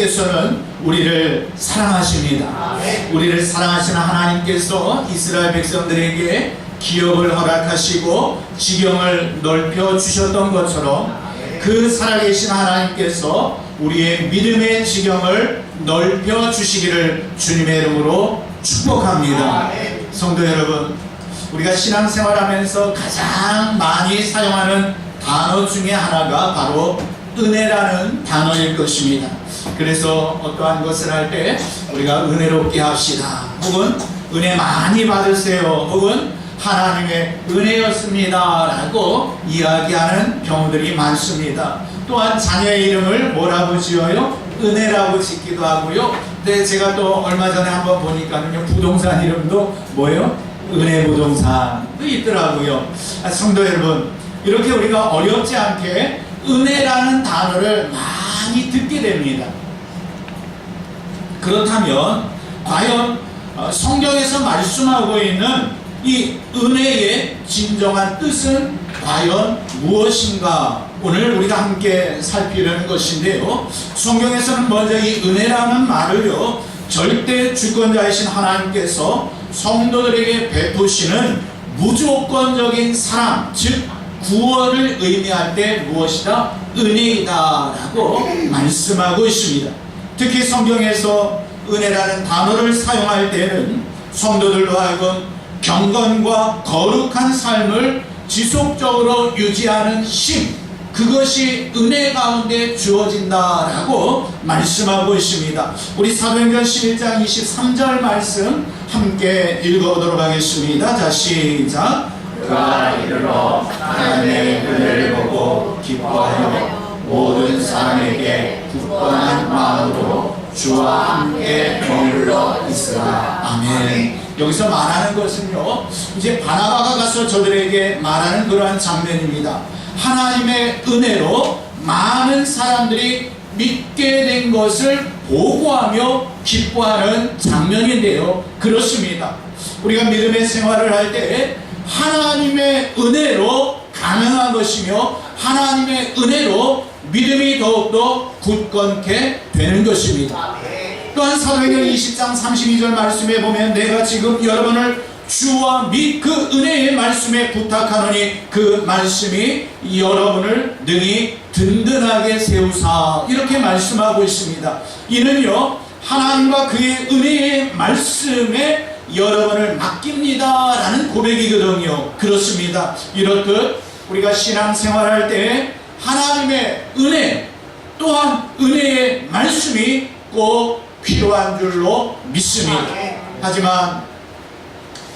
하나님께서는 우리를 사랑하십니다. 우리를 사랑하시는 하나님께서 이스라엘 백성들에게 기업을 허락하시고 지경을 넓혀 주셨던 것처럼 그 살아계신 하나님께서 우리의 믿음의 지경을 넓혀 주시기를 주님의 이름으로 축복합니다. 성도 여러분, 우리가 신앙생활하면서 가장 많이 사용하는 단어 중에 하나가 바로 은혜라는 단어일 것입니다. 그래서 어떠한 것을 할 때 우리가 은혜롭게 합시다. 혹은 은혜 많이 받으세요. 혹은 하나님의 은혜였습니다. 라고 이야기하는 경우들이 많습니다. 또한 자녀의 이름을 뭐라고 지어요? 은혜라고 짓기도 하고요. 근데 제가 또 얼마 전에 한번 보니까는요, 부동산 이름도 뭐예요? 은혜 부동산도 있더라고요. 아, 성도 여러분, 이렇게 우리가 어렵지 않게 은혜라는 단어를 많이 듣게 됩니다. 그렇다면 과연 어, 성경에서 말씀하고 있는 이 은혜의 진정한 뜻은 과연 무엇인가 오늘 우리가 함께 살피려는 것인데요. 성경에서는 먼저 이 은혜라는 말을요 절대 주권자이신 하나님께서 성도들에게 베푸시는 무조건적인 사랑 즉 구원을 의미할 때 무엇이다 은혜이다 라고 말씀하고 있습니다. 특히 성경에서 은혜라는 단어를 사용할 때는 성도들로 하여금 경건과 거룩한 삶을 지속적으로 유지하는 힘, 그것이 은혜 가운데 주어진다라고 말씀하고 있습니다. 우리 사도행전 11장 23절 말씀 함께 읽어보도록 하겠습니다. 자, 시작. 그가 이르러 하나님의 은혜를 보고 기뻐하여 모든 사람에게 굳건한 마음으로 주와 함께 머물러 있으라. 아멘. 여기서 말하는 것은요, 이제 바나바가 가서 저들에게 말하는 그러한 장면입니다. 하나님의 은혜로 많은 사람들이 믿게 된 것을 보고하며 기뻐하는 장면인데요. 그렇습니다. 우리가 믿음의 생활을 할 때 하나님의 은혜로 가능한 것이며 하나님의 은혜로 믿음이 더욱더 굳건케 되는 것입니다. 또한 사도행전 20장 32절 말씀에 보면 내가 지금 여러분을 주와 및 그 은혜의 말씀에 부탁하노니 그 말씀이 여러분을 능히 든든하게 세우사 이렇게 말씀하고 있습니다. 이는요 하나님과 그의 은혜의 말씀에 여러분을 맡깁니다 라는 고백이거든요. 그렇습니다. 이렇듯 우리가 신앙생활할 때 하나님의 은혜 또한 은혜의 말씀이 꼭 필요한 줄로 믿습니다. 하지만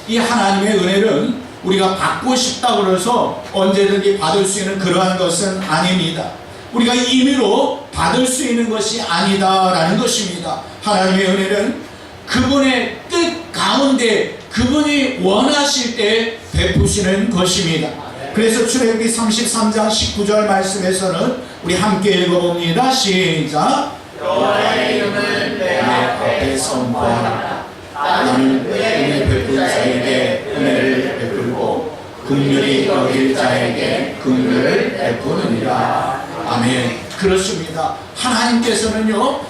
이 하나님의 은혜는 우리가 받고 싶다고 그래서 언제든지 받을 수 있는 그러한 것은 아닙니다. 우리가 임의로 받을 수 있는 것이 아니다라는 것입니다. 하나님의 은혜는 그분의 뜻 가운데 그분이 원하실 때 베푸시는 것입니다. 그래서 출애굽기 33장 19절 말씀에서는 우리 함께 읽어봅니다. 시작. 여호와의 이름을 내 앞에 선포하라. 나는 은혜 베푼 자에게 은혜를 베풀고 긍휼히 여길 자에게 긍휼을 베푸느니라. 아멘. 그렇습니다. 하나님께서는요,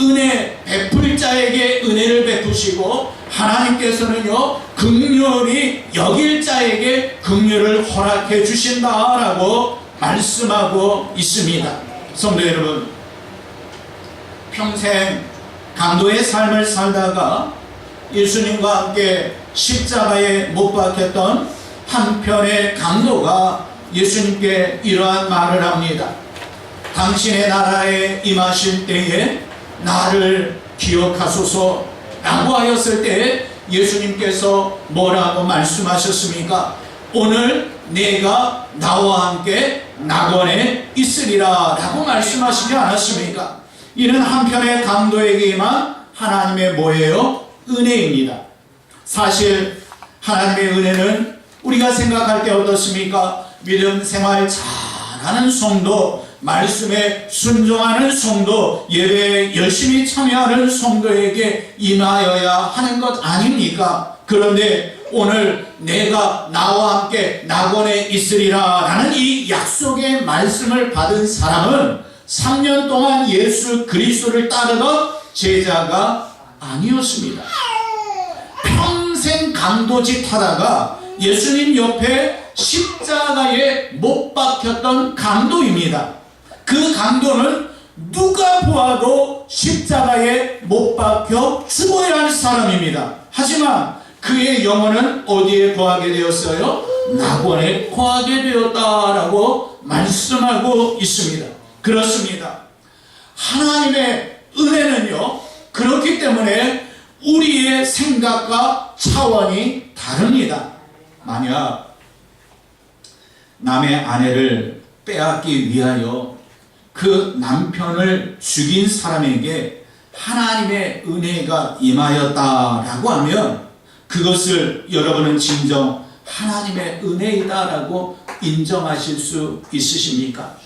은혜 베풀 자에게 은혜를 베푸시고, 하나님께서는요, 극렬히 여길 자에게 극렬을 허락해 주신다라고 말씀하고 있습니다. 성도 여러분, 평생 강도의 삶을 살다가 예수님과 함께 십자가에 못 박혔던 한편의 강도가 예수님께 이러한 말을 합니다. 당신의 나라에 임하실 때에 나를 기억하소서 라고 하였을 때 예수님께서 뭐라고 말씀하셨습니까? 오늘 내가 나와 함께 낙원에 있으리라 라고 말씀하시지 않았습니까? 이는 한편의 강도에게만 하나님의 뭐예요? 은혜입니다. 사실 하나님의 은혜는 우리가 생각할 때 어떻습니까? 믿음 생활 잘하는 성도, 말씀에 순종하는 성도, 예배에 열심히 참여하는 성도에게 임하여야 하는 것 아닙니까? 그런데 오늘 내가 나와 함께 낙원에 있으리라 라는 이 약속의 말씀을 받은 사람은 3년 동안 예수 그리스도를 따르던 제자가 아니었습니다. 평생 강도짓 하다가 예수님 옆에 십자가에 못 박혔던 강도입니다. 그 강도는 누가 보아도 십자가에 못 박혀 죽어야 할 사람입니다. 하지만 그의 영혼은 어디에 거하게 되었어요? 낙원에 거하게 되었다라고 말씀하고 있습니다. 그렇습니다. 하나님의 은혜는요, 그렇기 때문에 우리의 생각과 차원이 다릅니다. 만약 남의 아내를 빼앗기 위하여 그 남편을 죽인 사람에게 하나님의 은혜가 임하였다라고 하면 그것을 여러분은 진정 하나님의 은혜이다라고 인정하실 수 있으십니까?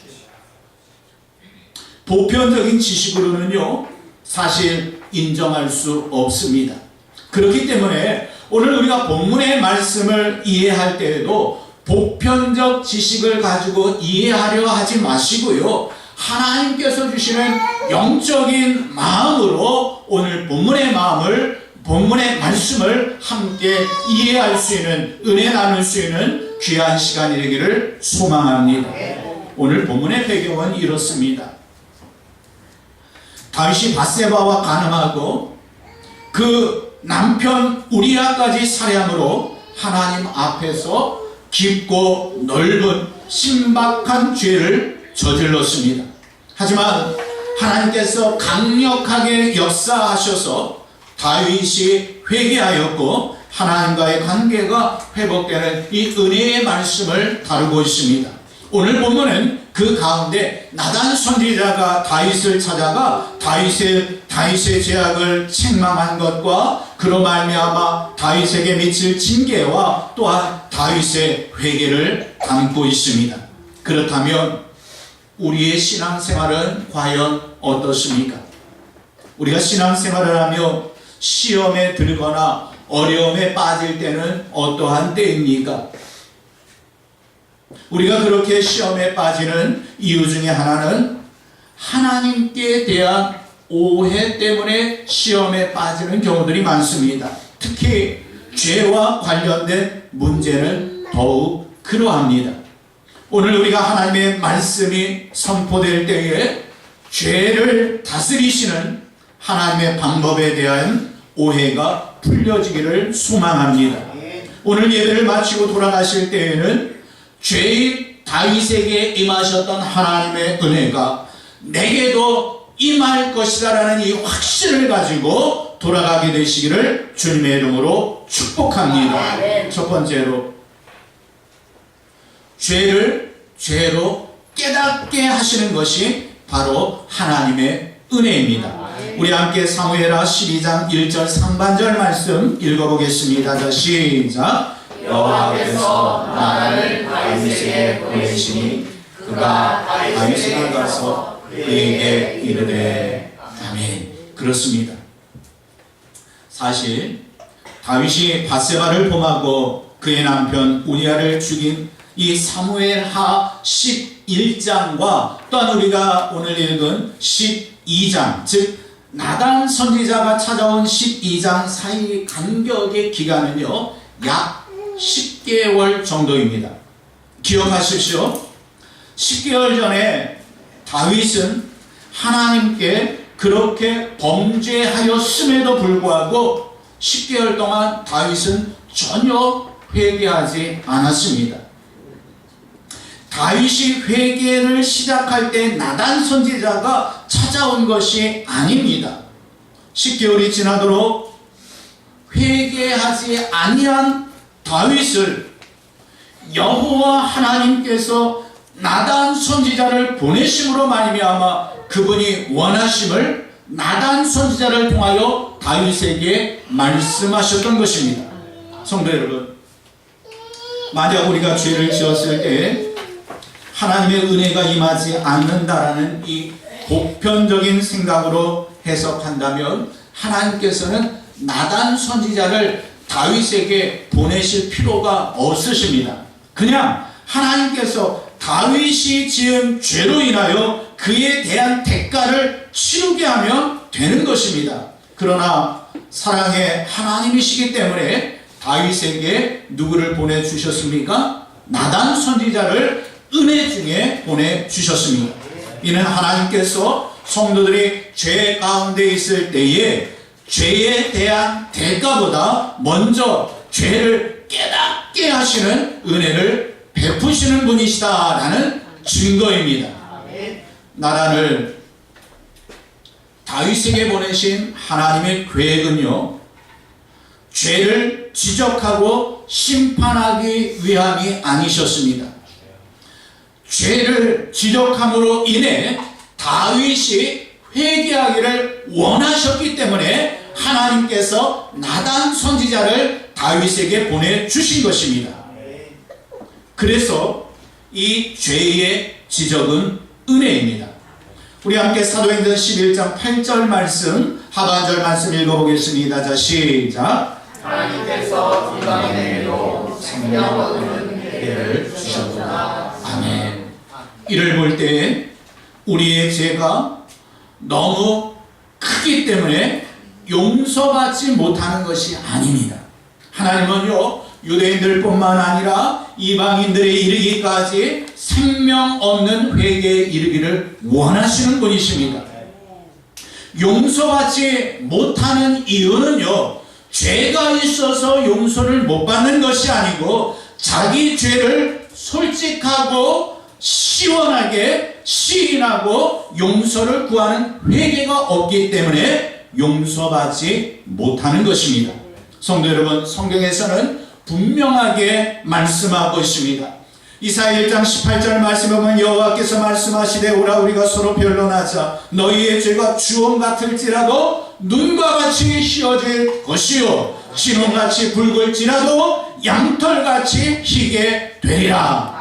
보편적인 지식으로는요, 사실 인정할 수 없습니다. 그렇기 때문에 오늘 우리가 본문의 말씀을 이해할 때에도 보편적 지식을 가지고 이해하려 하지 마시고요. 하나님께서 주시는 영적인 마음으로 오늘 본문의 마음을 본문의 말씀을 함께 이해할 수 있는 은혜 나눌 수 있는 귀한 시간이 되기를 소망합니다. 오늘 본문의 배경은 이렇습니다. 다윗이 바세바와 가늠하고 그 남편 우리아까지 살해함으로 하나님 앞에서 깊고 넓은 신박한 죄를 저질렀습니다. 하지만 하나님께서 강력하게 역사하셔서 다윗이 회개하였고 하나님과의 관계가 회복되는 이 은혜의 말씀을 다루고 있습니다. 오늘 본문은 그 가운데 나단 선지자가 다윗을 찾아가 다윗의 다윗의 죄악을 책망한 것과 그로 말미암아 다윗에게 미칠 징계와 또한 다윗의 회개를 담고 있습니다. 그렇다면 우리의 신앙생활은 과연 어떻습니까? 우리가 신앙생활을 하며 시험에 들거나 어려움에 빠질 때는 어떠한 때입니까? 우리가 그렇게 시험에 빠지는 이유 중에 하나는 하나님께 대한 오해 때문에 시험에 빠지는 경우들이 많습니다. 특히 죄와 관련된 문제는 더욱 그러합니다. 오늘 우리가 하나님의 말씀이 선포될 때에 죄를 다스리시는 하나님의 방법에 대한 오해가 풀려지기를 소망합니다. 오늘 예배를 마치고 돌아가실 때에는 죄인 다윗에게 임하셨던 하나님의 은혜가 내게도 임할 것이다라는 이 확신을 가지고 돌아가게 되시기를 주님의 이름으로 축복합니다. 첫 번째로 죄를 죄로 깨닫게 하시는 것이 바로 하나님의 은혜입니다. 우리 함께 사무엘하 12장 1절 상반절 말씀 읽어보겠습니다. 자 시작. 여호와께서 나를 다윗에게 보내시니 그가 다윗에게 가서 그에게 이르되 아멘. 그렇습니다. 사실 다윗이 바세바를 범하고 그의 남편 우리아를 죽인 이 사무엘하 11장과 또한 우리가 오늘 읽은 12장 즉 나단 선지자가 찾아온 12장 사이 간격의 기간은요 약 10개월 정도입니다. 기억하십시오. 10개월 전에 다윗은 하나님께 그렇게 범죄하였음에도 불구하고 10개월 동안 다윗은 전혀 회개하지 않았습니다. 다윗이 회개를 시작할 때 나단 선지자가 찾아온 것이 아닙니다. 10개월이 지나도록 회개하지 아니한 다윗을 여호와 하나님께서 나단 선지자를 보내심으로 말미암아 그분이 원하심을 나단 선지자를 통하여 다윗에게 말씀하셨던 것입니다. 성도 여러분, 만약 우리가 죄를 지었을 때 하나님의 은혜가 임하지 않는다라는 이 보편적인 생각으로 해석한다면 하나님께서는 나단 선지자를 다윗에게 보내실 필요가 없으십니다. 그냥 하나님께서 다윗이 지은 죄로 인하여 그에 대한 대가를 치르게 하면 되는 것입니다. 그러나 사랑의 하나님이시기 때문에 다윗에게 누구를 보내주셨습니까? 나단 선지자를 은혜 중에 보내주셨습니다. 이는 하나님께서 성도들이 죄 가운데 있을 때에 죄에 대한 대가보다 먼저 죄를 깨닫게 하시는 은혜를 베푸시는 분이시다라는 증거입니다. 나라를 다윗에게 보내신 하나님의 계획은요, 죄를 지적하고 심판하기 위함이 아니셨습니다. 죄를 지적함으로 인해 다윗이 회개하기를 원하셨기 때문에 하나님께서 나단 선지자를 다윗에게 보내주신 것입니다. 그래서 이 죄의 지적은 은혜입니다. 우리 함께 사도행전 11장 8절 말씀 하반절 말씀 읽어보겠습니다. 자 시작 하나님께서 인간에게도 생명 얻는 기회를 주셨구나. 이를 볼때 우리의 죄가 너무 크기 때문에 용서받지 못하는 것이 아닙니다. 하나님은요 유대인들뿐만 아니라 이방인들에 이르기까지 생명 없는 회개에 이르기를 원하시는 분이십니다. 용서받지 못하는 이유는요 죄가 있어서 용서를 못 받는 것이 아니고 자기 죄를 솔직하고 시원하게 시인하고 용서를 구하는 회개가 없기 때문에 용서받지 못하는 것입니다. 성도 여러분, 성경에서는 분명하게 말씀하고 있습니다. 이사야 1장 18절 말씀에 보면 여호와께서 말씀하시되 오라 우리가 서로 변론하자 너희의 죄가 주홍 같을지라도 눈과 같이 휘어질 것이요 진홍같이 붉을지라도 양털같이 희게 되리라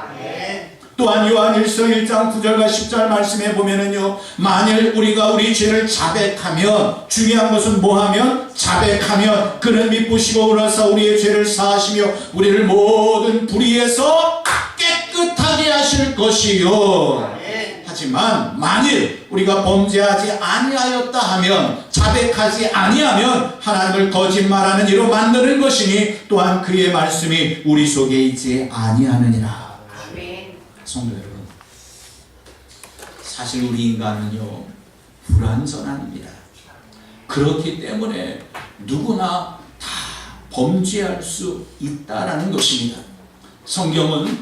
또한 요한일서 1장 9절과 10절 말씀에 보면은요 만일 우리가 우리 죄를 자백하면 중요한 것은 뭐하면? 자백하면 그는 미쁘시고 울어서 우리의 죄를 사하시며 우리를 모든 불의에서 깨끗하게 하실 것이요. 하지만 만일 우리가 범죄하지 아니하였다 하면 자백하지 아니하면 하나님을 거짓말하는 이로 만드는 것이니 또한 그의 말씀이 우리 속에 있지 아니하느니라 성도 여러분, 사실 우리 인간은요, 불완전합니다. 그렇기 때문에 누구나 다 범죄할 수 있다라는 것입니다. 성경은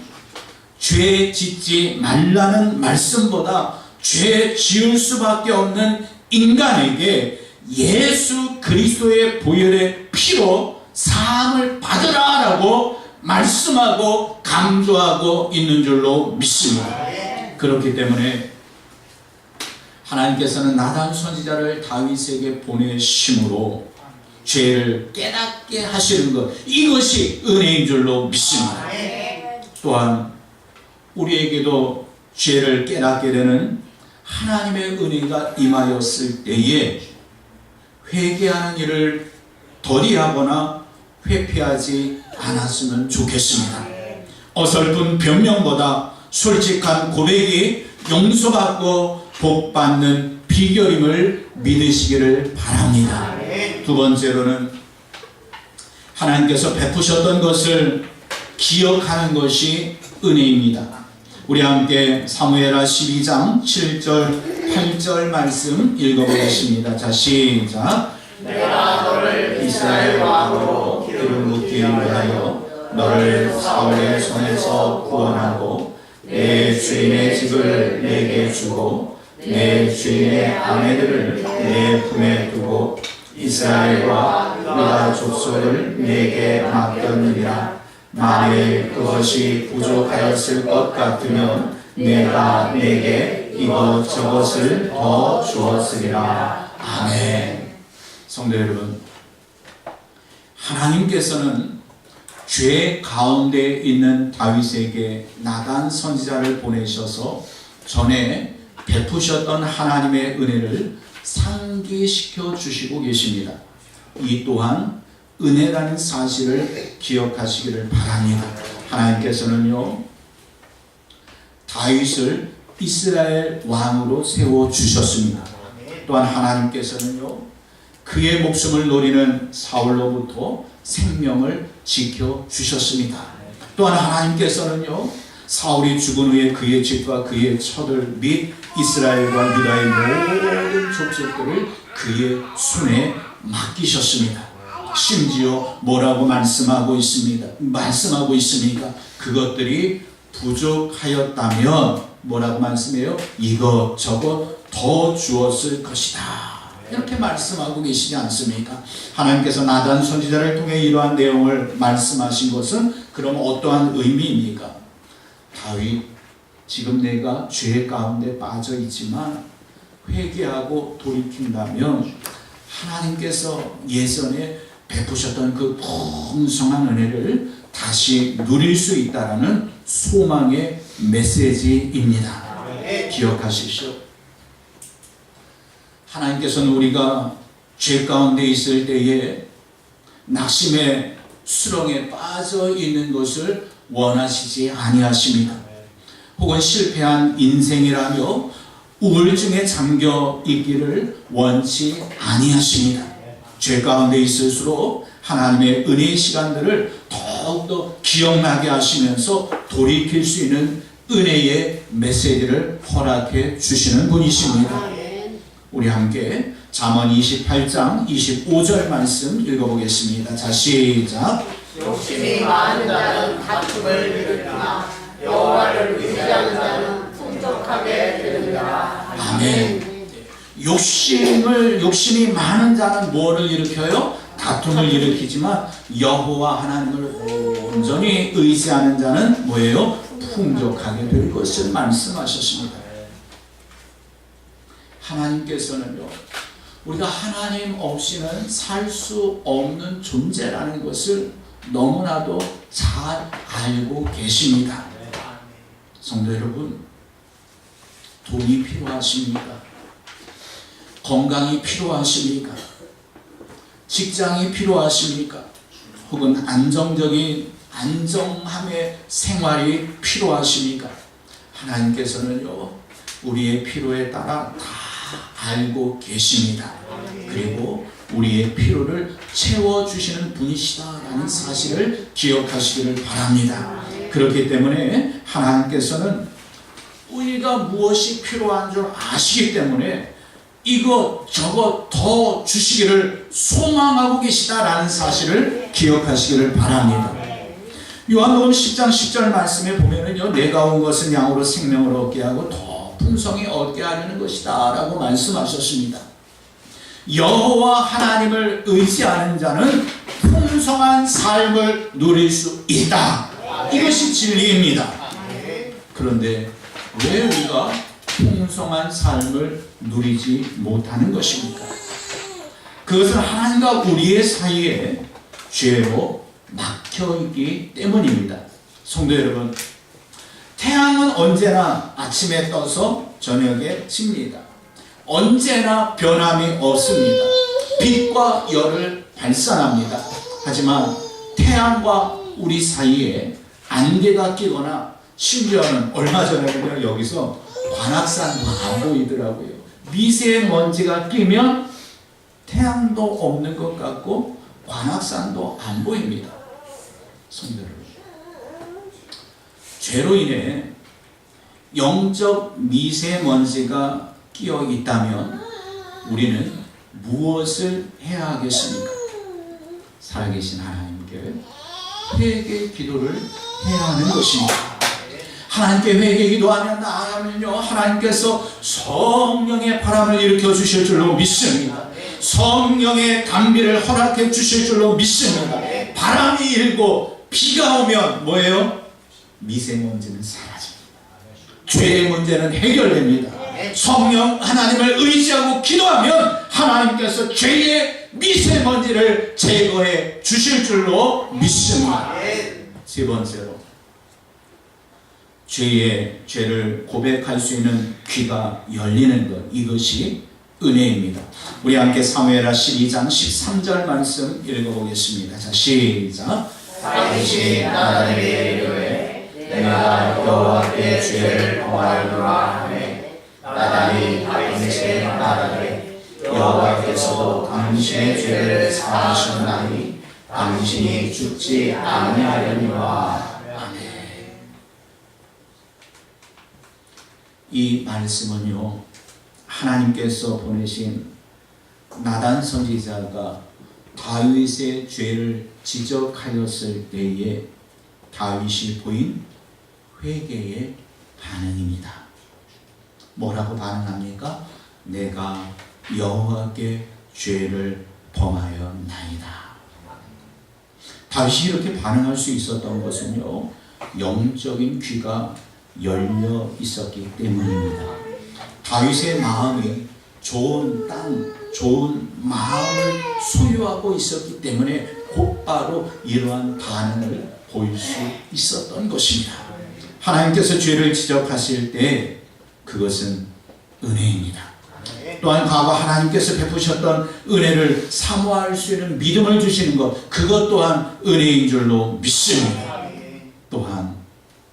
죄 짓지 말라는 말씀보다 죄 지을 수밖에 없는 인간에게 예수 그리스도의 보혈의 피로 사함을 받으라라고 말씀하고 강조하고 있는 줄로 믿습니다. 그렇기 때문에 하나님께서는 나단 선지자를 다윗에게 보내심으로 죄를 깨닫게 하시는 것 이것이 은혜인 줄로 믿습니다. 또한 우리에게도 죄를 깨닫게 되는 하나님의 은혜가 임하였을 때에 회개하는 일을 덜이하거나 회피하지 않았으면 좋겠습니다. 어설픈 변명보다 솔직한 고백이 용서받고 복받는 비결임을 믿으시기를 바랍니다. 두 번째로는 하나님께서 베푸셨던 것을 기억하는 것이 은혜입니다. 우리 함께 사무엘하 12장 7절 8절 말씀 읽어보겠습니다. 자 시작. 내가 너를 이스라엘 왕으로 기름 붓기 위하여 너를 사울의 손에서 구원하고 내 주인의 집을 내게 주고 내 주인의 아내들을 내 품에 두고 이스라엘과 유다 족속을 내게 맡겼느니라 만일 그것이 부족하였을 것 같으면 내가 내게 이것 저것을 더 주었으리라 아멘. 성도 여러분, 하나님께서는 죄 가운데 있는 다윗에게 나단 선지자를 보내셔서 전에 베푸셨던 하나님의 은혜를 상기시켜 주시고 계십니다. 이 또한 은혜라는 사실을 기억하시기를 바랍니다. 하나님께서는요, 다윗을 이스라엘 왕으로 세워 주셨습니다. 또한 하나님께서는요 그의 목숨을 노리는 사울로부터 생명을 지켜 주셨습니다. 또한 하나님께서는요 사울이 죽은 후에 그의 집과 그의 처들 및 이스라엘과 유다의 모든 족속들을 그의 손에 맡기셨습니다. 심지어 뭐라고 말씀하고 있습니다. 말씀하고 있습니까? 그것들이 부족하였다면 뭐라고 말씀해요? 이것 저것 더 주었을 것이다. 이렇게 말씀하고 계시지 않습니까? 하나님께서 나단 선지자를 통해 이러한 내용을 말씀하신 것은 그럼 어떠한 의미입니까? 다윗 지금 내가 죄 가운데 빠져 있지만 회개하고 돌이킨다면 하나님께서 예전에 베푸셨던 그 풍성한 은혜를 다시 누릴 수 있다라는 소망의 메시지입니다. 기억하십시오. 하나님께서는 우리가 죄 가운데 있을 때에 낙심의 수렁에 빠져 있는 것을 원하시지 아니하십니다. 혹은 실패한 인생이라며 우울증에 잠겨 있기를 원치 아니하십니다. 죄 가운데 있을수록 하나님의 은혜의 시간들을 더욱더 기억나게 하시면서 돌이킬 수 있는 은혜의 메시지를 허락해 주시는 분이십니다. 우리 함께 잠언 28장 25절 말씀 읽어보겠습니다. 자 시작. 욕심이 많은 자는 다툼을 일으키나 여호와를 의지하는 자는 풍족하게 되느니라. 아멘. 욕심을 욕심이 많은 자는 뭐를 일으켜요? 다툼을 일으키지만 여호와 하나님을 온전히 의지하는 자는 뭐예요? 풍족하게 될 것을 말씀하셨습니다. 하나님께서는요. 우리가 하나님 없이는 살 수 없는 존재라는 것을 너무나도 잘 알고 계십니다. 성도 여러분, 돈이 필요하십니까? 건강이 필요하십니까? 직장이 필요하십니까? 혹은 안정적인 안정함의 생활이 필요하십니까? 하나님께서는요, 우리의 필요에 따라 다 알고 계십니다. 그리고 우리의 필요를 채워주시는 분이시다라는 사실을 기억하시기를 바랍니다. 그렇기 때문에 하나님께서는 우리가 무엇이 필요한 줄 아시기 때문에 이것 저것 더 주시기를 소망하고 계시다라는 사실을 기억하시기를 바랍니다. 요한복음 10장 10절 말씀에 보면은요 내가 온 것은 양으로 생명을 얻게 하고 더 풍성히 얻게 하려는 것이다 라고 말씀하셨습니다. 여호와 하나님을 의지하는 자는 풍성한 삶을 누릴 수 있다. 이것이 진리입니다. 그런데 왜 우리가 풍성한 삶을 누리지 못하는 것입니까? 그것은 하나님과 우리의 사이에 죄로 막혀 있기 때문입니다. 성도 여러분, 태양은 언제나 아침에 떠서 저녁에 집니다. 언제나 변함이 없습니다. 빛과 열을 발산합니다. 하지만 태양과 우리 사이에 안개가 끼거나 심지어는 얼마 전에는요 여기서 관악산도 안 보이더라고요. 미세먼지가 끼면 태양도 없는 것 같고 관악산도 안 보입니다. 여러분, 죄로 인해 영적 미세먼지가 끼어 있다면 우리는 무엇을 해야 하겠습니까? 살아계신 하나님께 회개 기도를 해야 하는 것입니다. 하나님께 회개 기도하면 나아가면요 하나님께서 성령의 바람을 일으켜 주실 줄로 믿습니다. 성령의 담비를 허락해 주실 줄로 믿습니다. 바람이 일고 비가 오면 뭐예요? 미세먼지는 사라집니다. 죄의 문제는 해결됩니다. 성령 하나님을 의지하고 기도하면 하나님께서 죄의 미세먼지를 제거해 주실 줄로 믿습니다. 세 번째로 죄의 죄를 고백할 수 있는 귀가 열리는 것 이것이 은혜입니다. 우리 함께 사무엘하 12장 13절 말씀 읽어보겠습니다. 자 시작. 나단에게 이르되 내가 여호와께 죄를 범하였노라 하매 나단이 다윗에게 말하되 여호와께서도 당신의 죄를 사하셨나니 당신이 죽지 아니하려니와 이 말씀은요 하나님께서 보내신 나단 선지자가 다윗의 죄를 지적하였을 때에 다윗이 보인 회개의 반응입니다. 뭐라고 반응합니까? 내가 여호와께 죄를 범하였나이다. 다윗이 이렇게 반응할 수 있었던 것은요 영적인 귀가 열려 있었기 때문입니다. 다윗의 마음이 좋은 땅, 좋은 마음을 소유하고 있었기 때문에 곧바로 이러한 반응을 보일 수 있었던 것입니다. 하나님께서 죄를 지적하실 때 그것은 은혜입니다. 또한 과거 하나님께서 베푸셨던 은혜를 사모할 수 있는 믿음을 주시는 것, 그것 또한 은혜인 줄로 믿습니다. 또한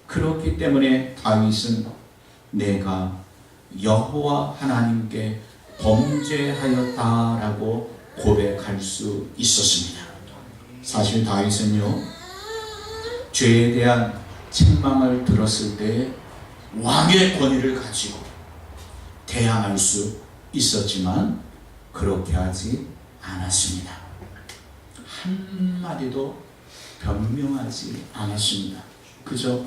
그렇기 때문에 다윗은 내가 여호와 하나님께 범죄하였다라고 고백할 수 있었습니다. 사실 다윗은요 죄에 대한 책망을 들었을 때 왕의 권위를 가지고 대항할 수 있었지만 그렇게 하지 않았습니다. 한마디도 변명하지 않았습니다. 그저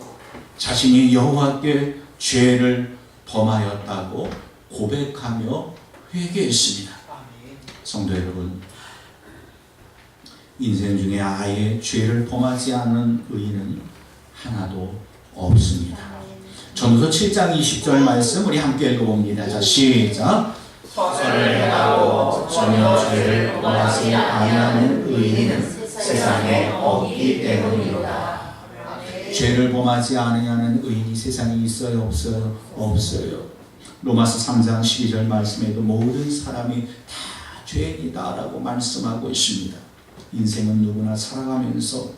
자신이 여호와께 죄를 범하였다고 고백하며 회개했습니다. 성도 여러분, 인생 중에 아예 죄를 범하지 않은 의인은 하나도 없습니다. 전서 7장 20절 말씀 우리 함께 읽어봅니다. 자, 시작. 선을 행하고 전혀 죄를 범하지 아니하는 의인은 세상에 없기 때문이로다. 죄를 범하지 않으냐는 의인이 세상에 있어요 없어요 없어요 로마서 3장 12절 말씀에도 모든 사람이 다 죄인이다라고 말씀하고 있습니다 인생은 누구나 살아가면서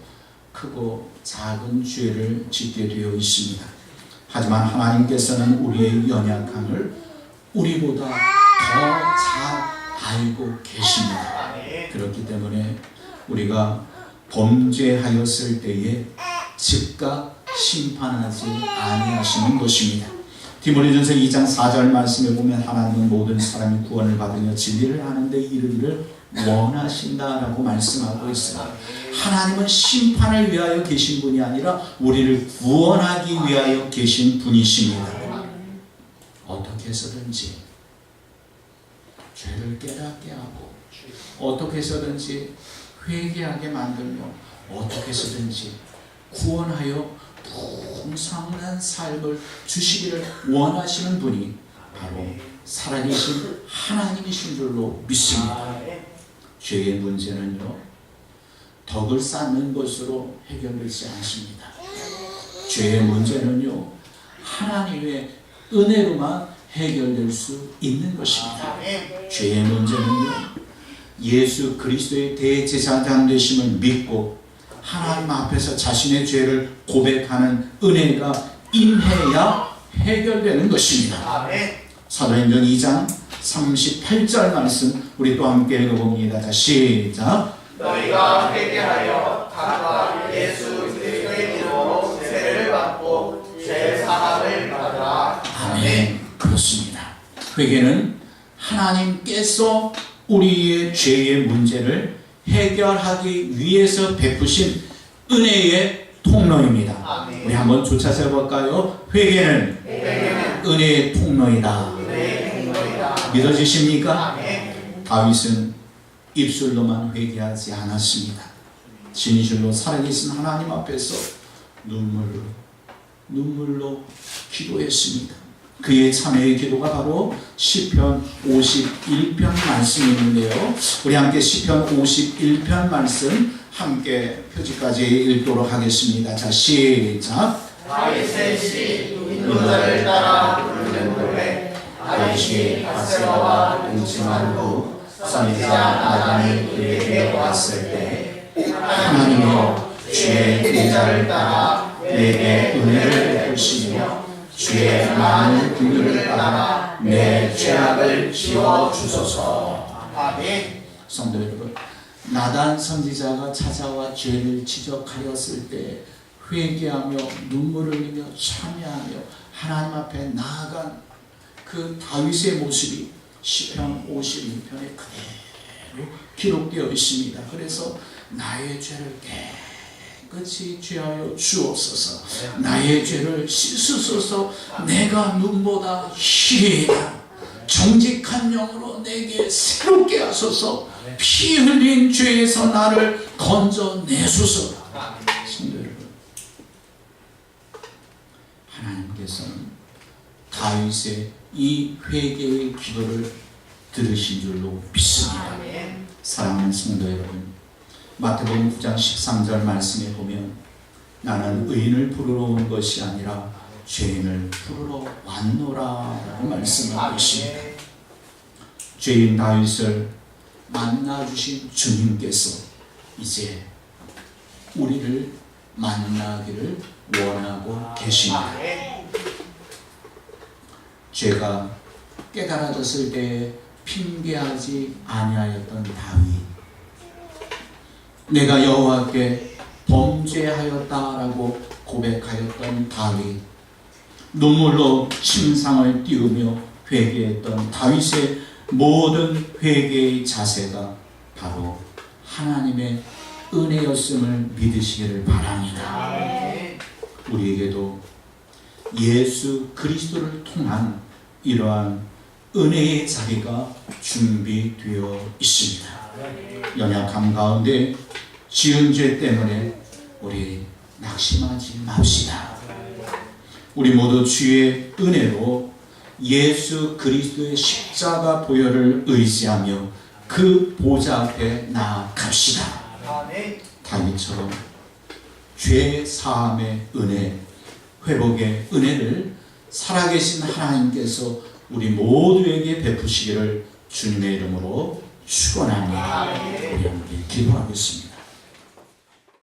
크고 작은 죄를 짓게 되어 있습니다 하지만 하나님께서는 우리의 연약함을 우리보다 더 잘 알고 계십니다 그렇기 때문에 우리가 범죄하였을 때에 즉각 심판하지 아니하시는 것입니다. 디모데전서 2장 4절 말씀에 보면 하나님은 모든 사람이 구원을 받으며 진리를 하는데 이르기를 원하신다라고 말씀하고 있어요. 하나님은 심판을 위하여 계신 분이 아니라 우리를 구원하기 위하여 계신 분이십니다. 어떻게 해서든지 죄를 깨닫게 하고 어떻게 해서든지 회개하게 만들며 어떻게 해서든지 구원하여 풍성한 삶을 주시기를 원하시는 분이 바로 살아계신 하나님이신 줄로 믿습니다. 죄의 문제는요, 덕을 쌓는 것으로 해결되지 않습니다. 죄의 문제는요, 하나님의 은혜로만 해결될 수 있는 것입니다. 죄의 문제는요, 예수 그리스도의 대제사장 되심을 믿고 하나님 앞에서 자신의 죄를 고백하는 은혜가 임해야 해결되는 것입니다. 사도행전 2장 38절 말씀 우리 또 함께 읽어봅니다. 자, 시작. 너희가 회개하여 각각 예수 그리스도의 이름으로 세례를 받고 죄 사함을 받으라. 아멘. 그렇습니다. 회개는 하나님께서 우리의 죄의 문제를 해결하기 위해서 베푸신 은혜의 통로입니다. 아멘. 우리 한번 조차서 해볼까요? 회개는 은혜의 통로이다. 믿어지십니까? 아멘. 다윗은 입술로만 회개하지 않았습니다. 진실로 살아계신 하나님 앞에서 눈물로 눈물로 기도했습니다. 그의 참회의 기도가 바로 시편 51편 말씀이 있는데요. 우리 함께 시편 51편 말씀 함께 표지까지 읽도록 하겠습니다. 자 시작. 다윗의 시 인도자를 따라 부르는 노래 다윗이 바세바와 동침한 후 선지자 나단이 그에게 왔을 때 하나님이여 주의 인자를 따라 내게 은혜를 베푸시며 주의 많은 긍휼을 따라 내 죄악을 지워 주소서. 아멘. 성도 여러분, 나단 선지자가 찾아와 죄를 지적하였을 때 회개하며 눈물을 흘리며 참여하며 하나님 앞에 나아간 그 다윗의 모습이 시편 52편에 그대로 기록되어 있습니다. 그래서 나의 죄를 깨끗이 죄하여 주옵소서. 나의 죄를 씻으소서. 내가 눈보다 희리다. 정직한 영으로 내게 새롭게 하소서. 피 흘린 죄에서 나를 건져내소서. 성도 여러분, 하나님께서는 다윗의 이 회개의 기도를 들으신 줄로 믿습니다. 사랑하는 성도 여러분, 마태복음 9장 13절 말씀에 보면 나는 의인을 부르러 온 것이 아니라 죄인을 부르러 왔노라라고 말씀하고 있습니다. 죄인 다윗을 만나 주신 주님께서 이제 우리를 만나기를 원하고 계십니다. 죄가 깨달아졌을 때 핑계하지 아니하였던 다윗. 내가 여호와께 범죄하였다라고 고백하였던 다윗. 눈물로 침상을 띄우며 회개했던 다윗의 모든 회개의 자세가 바로 하나님의 은혜였음을 믿으시기를 바랍니다. 우리에게도 예수 그리스도를 통한 이러한 은혜의 자리가 준비되어 있습니다. 연약함 가운데 지은 죄 때문에 우리 낙심하지 맙시다. 우리 모두 주의 은혜로 예수 그리스도의 십자가 보혈을 의지하며 그 보좌 앞에 나아갑시다. 다윗처럼 죄 사함의 은혜, 회복의 은혜를 살아계신 하나님께서 우리 모두에게 베푸시기를 주님의 이름으로 축원합니다. 우리 함께 기도하겠습니다.